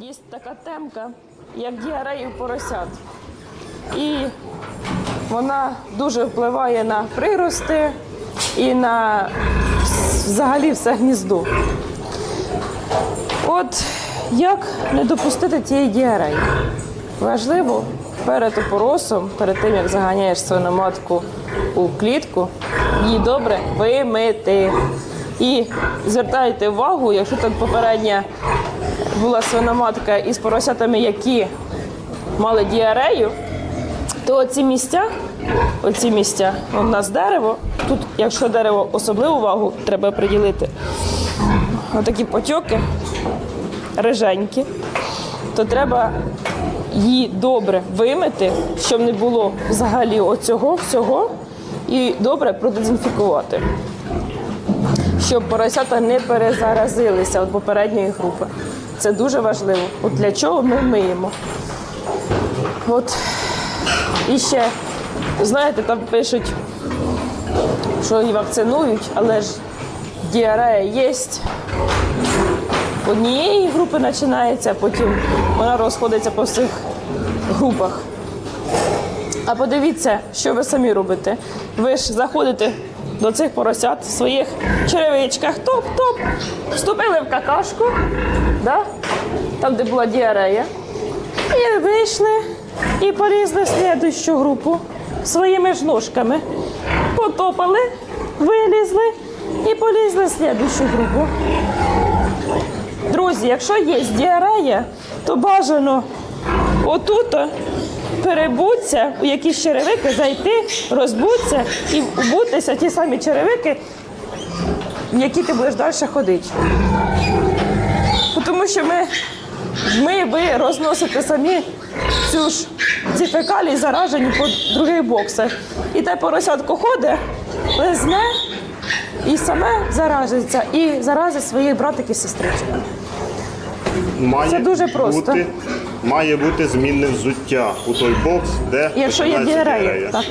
Є така темка, як діарея у поросят. І вона дуже впливає на прирости і на взагалі все гніздо. От як не допустити тієї діареї? Важливо перед опоросом, перед тим як заганяєш свою матку у клітку, її добре вимити. І звертайте увагу, якщо тут попередня була свиноматка із поросятами, які мали діарею, то оці місця, оці місця, у нас дерево. Тут, якщо дерево особливу увагу треба приділити, отакі потьоки, риженькі, то треба її добре вимити, щоб не було взагалі оцього всього, і добре продезінфікувати. Щоб поросята не перезаразилися від попередньої групи. Це дуже важливо. От для чого ми миємо. От і ще, знаєте, там пишуть, що і вакцинують, але ж діарея є. Однієї групи починається, а потім вона розходиться по всіх групах. А подивіться, що ви самі робите. Ви ж заходите до цих поросят в своїх черевичках, топ-топ, вступили в какашку, да? там, де була діарея, і вийшли і полізли в слідущу групу своїми ж ножками. Потопали, вилізли і полізли в слідущу групу. Друзі, якщо є діарея, то бажано отут перебуться, у якісь черевики зайти, розбуться і вбутися ті самі черевики, в які ти будеш далі ходити. Тому що ми, ми ви розносите самі цю ж ці фекалії заражені по других боксах. І те поросятко ходить, лизне і саме заражиться, і заразить своїх братиків і сестричок. Має Це дуже просто. Бути, має бути змінне взуття у той бокс, де Якщо є починається діарея, так.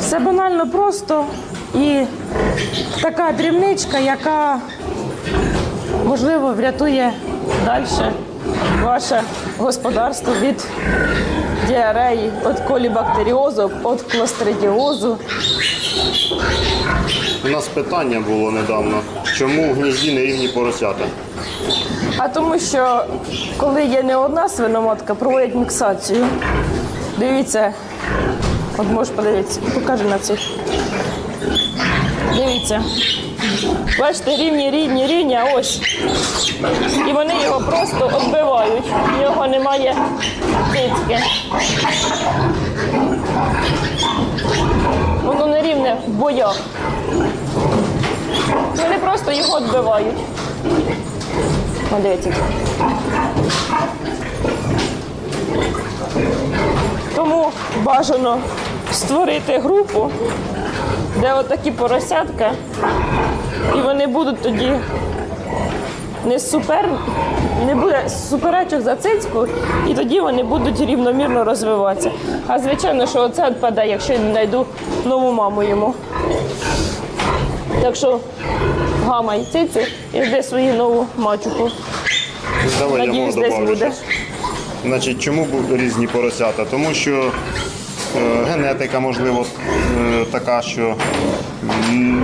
Все банально просто і така дрібничка, яка можливо врятує далі ваше господарство від діареї, від колібактеріозу, від кластридіозу. У нас питання було недавно, чому в гнізді не рівні поросята. А тому що коли є не одна свиноматка, проводять міксацію. Дивіться, от можеш подивитися, покажи на цих. Дивіться. Бачите, рівні, рівні, рівні, ось. І вони його просто відбивають. В нього немає цицьки. Воно не рівне в боях. Вони просто його відбивають. Дивіться. Тому бажано створити групу, де отакі поросятка, і вони будуть тоді не супер, не буде суперечок за цицьку, і тоді вони будуть рівномірно розвиватися. А звичайно, що оце відпаде, якщо я не знайду нову маму йому. Так що гамай цицю і жди свою нову мачуху. Давай я Надіюсь, вам десь буде. Значить, чому різні поросята? Тому що е, генетика, можливо, така, що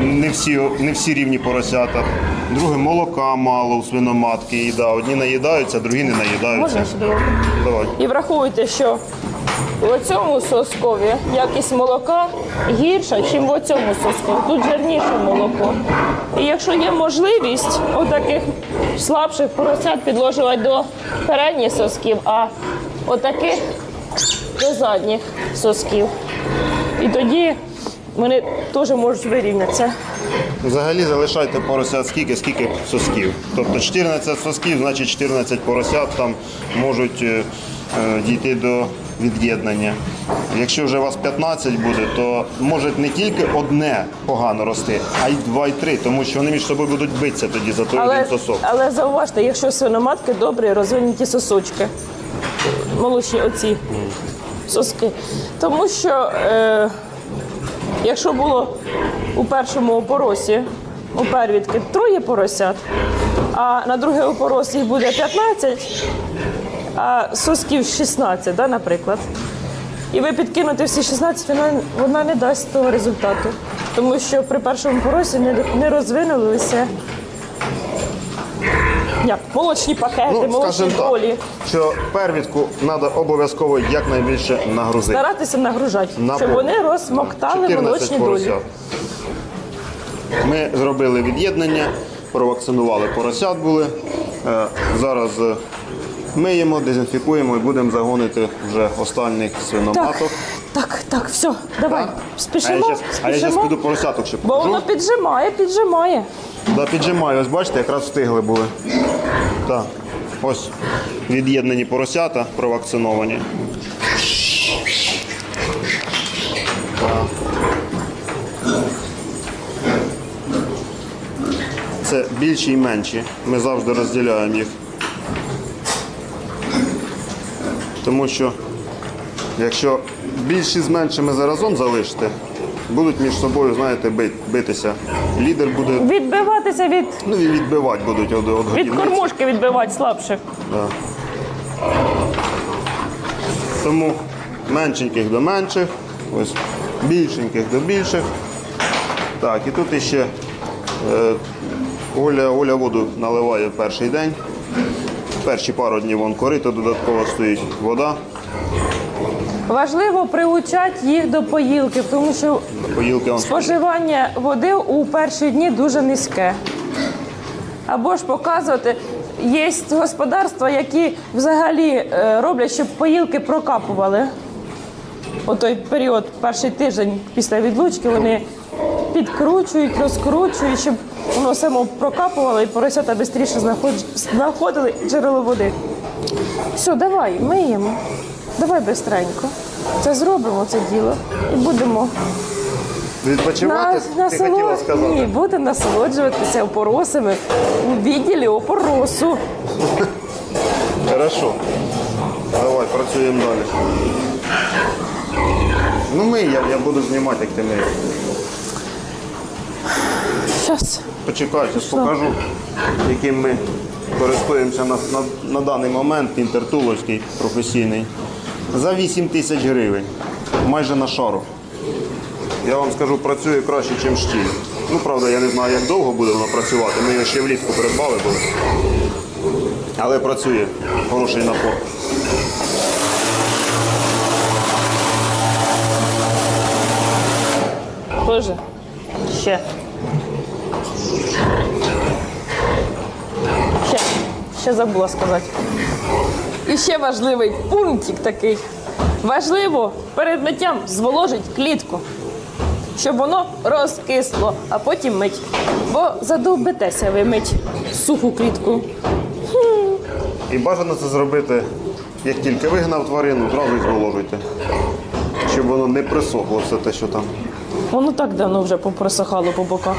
не всі, не всі рівні поросята. Друге, молока мало у свиноматки їда. Одні наїдаються, другі не наїдаються. Можна? Давай. І враховуйте, що в цьому соскові якість молока гірша, ніж в цьому соску. Тут жирніше молоко. І якщо є можливість отаких слабших поросят підложувати до передніх сосків, а отаких до задніх сосків. І тоді вони теж можуть вирівнятися. Взагалі залишайте поросят скільки, скільки сосків. Тобто 14 сосків, значить 14 поросят там можуть е, е, дійти до від'єднання. Якщо вже у вас 15 буде, то може не тільки одне погано рости, а й два, і три, тому що вони між собою будуть битися тоді за той Але, один сосок. але зауважте, якщо свиноматки добрі, розвинуті сосочки, молочні оці соски. Тому що е, якщо було у першому опоросі у первідки троє поросят, а на друге опорос їх буде 15, а сосків 16, да, наприклад. І ви підкинете всі 16, вона, вона не дасть того результату. Тому що при першому поросі не, не розвинулися як молочні пакети, Ну, молочні так, долі. що первідку треба обов'язково якнайбільше нагрузити. Старатися нагружати, На щоб вони розмоктали 14 молочні долі. Ми зробили від'єднання, провакцинували поросят були. Е, Зараз е, миємо, дезінфікуємо і будемо загонити вже останніх свиноматок. так, так, все, давай, Так. спішимо, А я щас- а я зараз піду поросяток ще Бо воно піджимає, піджимає. Да, піджимаю, ось бачите, якраз встигли були. Так, ось від'єднані поросята провакциновані. Це більші і менші. Ми завжди розділяємо їх. Тому що якщо більші з меншими заразом залишити, будуть між собою, знаєте, бит- битися. Лідер буде Відбиватися від, Ну і відбивати будуть од, од від годівниці. кормушки відбивати слабших. Тому меншеньких до менших, ось більшеньких до більших. Так, і тут іще е, Оля, Оля воду наливає в перший день. Перші пару днів вон корито додатково стоїть вода. Важливо приучати їх до поїлки, тому що Поїлки споживання води у перші дні дуже низьке. Або ж показувати, є господарства, які взагалі е, роблять, щоб поїлки прокапували. У той період, перший тиждень після відлучки, вони підкручують, розкручують, щоб воно само прокапувало і поросята швидше знаходили джерело води. Все, давай, миємо. Давай бистренько. Це зробимо це діло і будемо відпочивати, на, ти хотіла сказати. Ні, буде насолоджуватися опоросами у відділі опоросу. Хорошо. Давай, працюємо далі. Ну ми, я, я буду знімати, як ти миєш. Щас. Почекай, зараз покажу, яким ми користуємося на, на, на даний момент, інтертуловський професійний. За 8 тисяч гривень, майже на шару. Я вам скажу, працює краще, ніж штіль. Ну, правда, я не знаю, як довго буде воно працювати. Ми його ще влітку придбали були. Але працює, хороший напор. Боже. Ще. Ще. Ще забула сказати. І ще важливий пунктик такий. Важливо перед миттям зволожить клітку, щоб воно розкисло, а потім мить. Бо задовбитеся ви мить суху клітку. І бажано це зробити, як тільки вигнав тварину, одразу зволожуйте. Щоб воно не присохло все те, що там. Воно так давно вже попросихало по боках.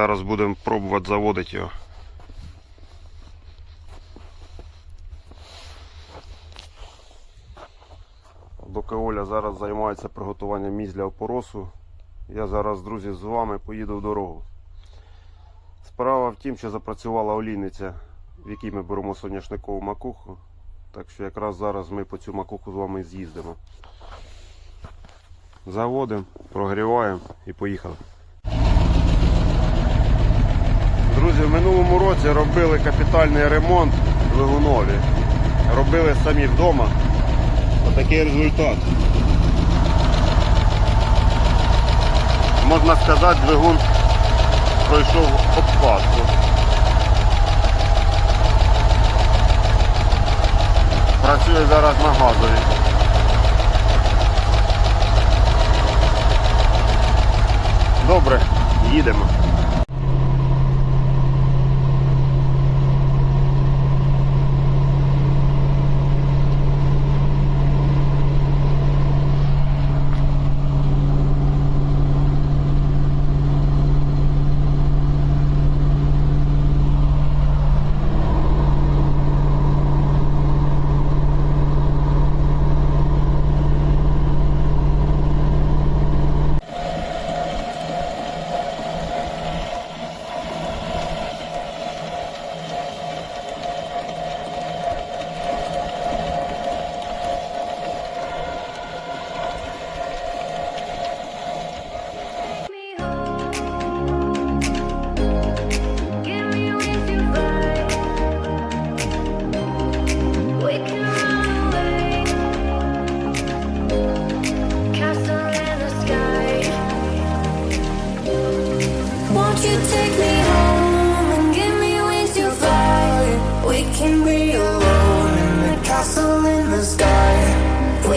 Зараз будемо пробувати заводити його. Доки Оля зараз займається приготуванням місць для опоросу, я зараз, друзі, з вами поїду в дорогу. Справа в тім, що запрацювала олійниця в якій ми беремо соняшникову макуху. Так що якраз зараз ми по цю макуху з вами з'їздимо. Заводимо, прогріваємо і поїхали. Друзі, в минулому році робили капітальний ремонт двигунові. Робили самі вдома. Отакий результат. Можна сказати, двигун пройшов обкатку. Працює зараз на газові. Добре, їдемо.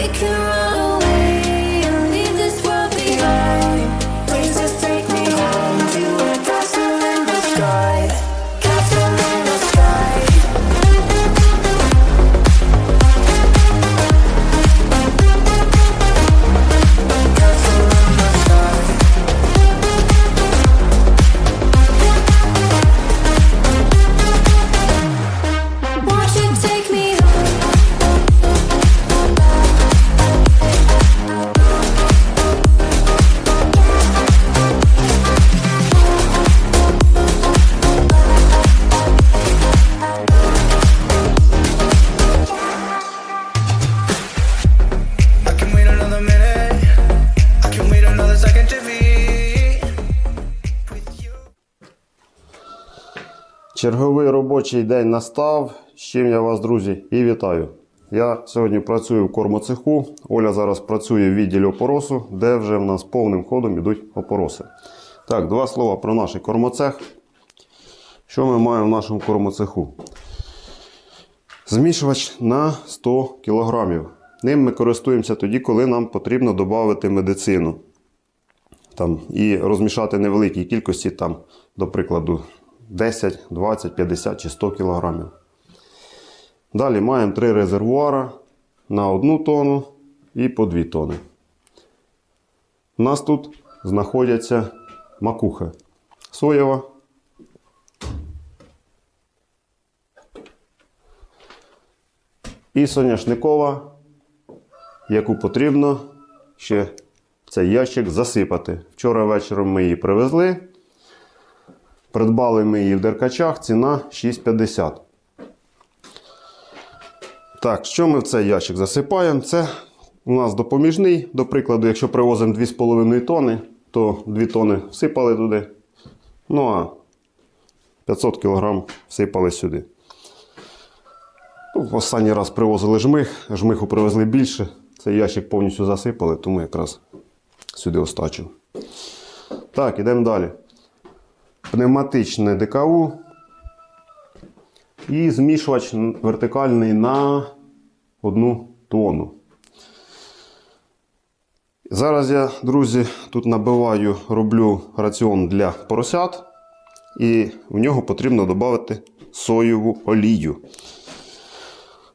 We can Черговий робочий день настав. З чим я вас, друзі, і вітаю. Я сьогодні працюю в кормоцеху. Оля зараз працює в відділі опоросу, де вже в нас повним ходом йдуть опороси. Так, два слова про наш кормоцех. Що ми маємо в нашому кормоцеху? Змішувач на 100 кг. Ним ми користуємося тоді, коли нам потрібно додати медицину. Там, і розмішати невеликій кількості, там, до прикладу, 10, 20, 50 чи 100 кг. Далі маємо три резервуара на 1 тонну і по 2 тони. У нас тут знаходяться макуха соєва. І соняшникова, яку потрібно ще цей ящик засипати. Вчора вечором ми її привезли. Придбали ми її в деркачах, ціна 6,50. Так, що ми в цей ящик засипаємо? Це у нас допоміжний. До прикладу, якщо привозимо 2,5 тони, то 2 тони всипали туди. Ну а 500 кг всипали сюди. Ну, Останній раз привозили жмих, жмиху привезли більше. Цей ящик повністю засипали, тому якраз сюди остачив. Так, ідемо далі пневматичне ДКУ і змішувач вертикальний на одну тонну. Зараз я, друзі, тут набиваю, роблю раціон для поросят, і в нього потрібно додати соєву олію.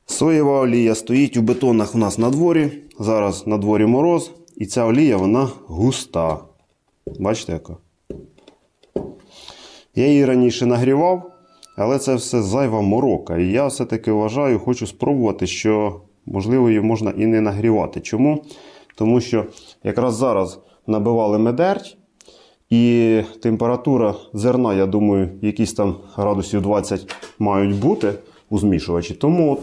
Соєва олія стоїть у бетонах у нас на дворі. Зараз на дворі мороз, і ця олія вона густа. Бачите, яка? Я її раніше нагрівав, але це все зайва морока. І я все-таки вважаю, хочу спробувати, що можливо її можна і не нагрівати. Чому? Тому що якраз зараз набивали медерть, І температура зерна, я думаю, якісь там градусів 20 мають бути у змішувачі. Тому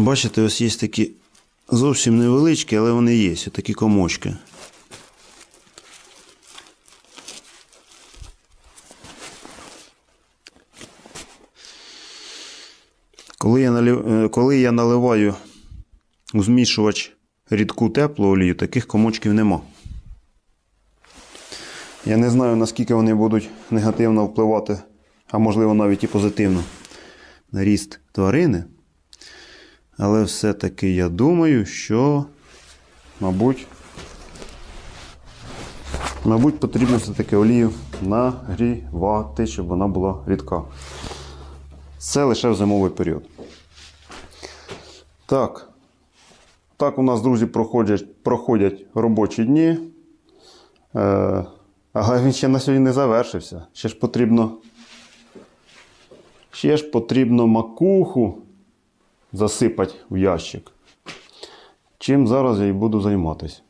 Бачите, ось є такі зовсім невеличкі, але вони є, ось такі комочки. Коли я, налив... е, Коли я наливаю у змішувач рідку теплу олію, таких комочків нема. Я не знаю, наскільки вони будуть негативно впливати, а можливо навіть і позитивно на ріст тварини. Але все-таки я думаю, що, мабуть, мабуть, потрібно все-таки олію нагрівати, щоб вона була рідка. Це лише в зимовий період. Так. Так у нас, друзі, проходять, проходять робочі дні. Е, але він ще на сьогодні не завершився. Ще ж потрібно. Ще ж потрібно макуху засипати в ящик. Чим зараз я і буду займатися.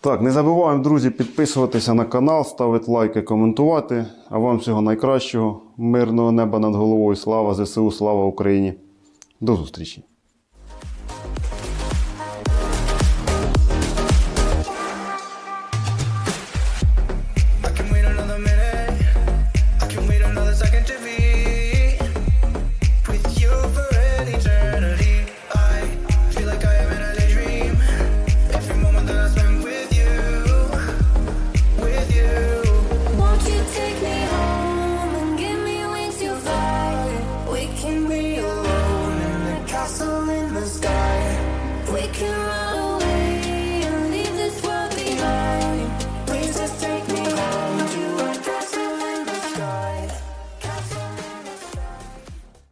Так, не забуваємо, друзі, підписуватися на канал, ставити лайки, коментувати. А вам всього найкращого, мирного неба над головою. Слава ЗСУ, слава Україні. До зустрічі!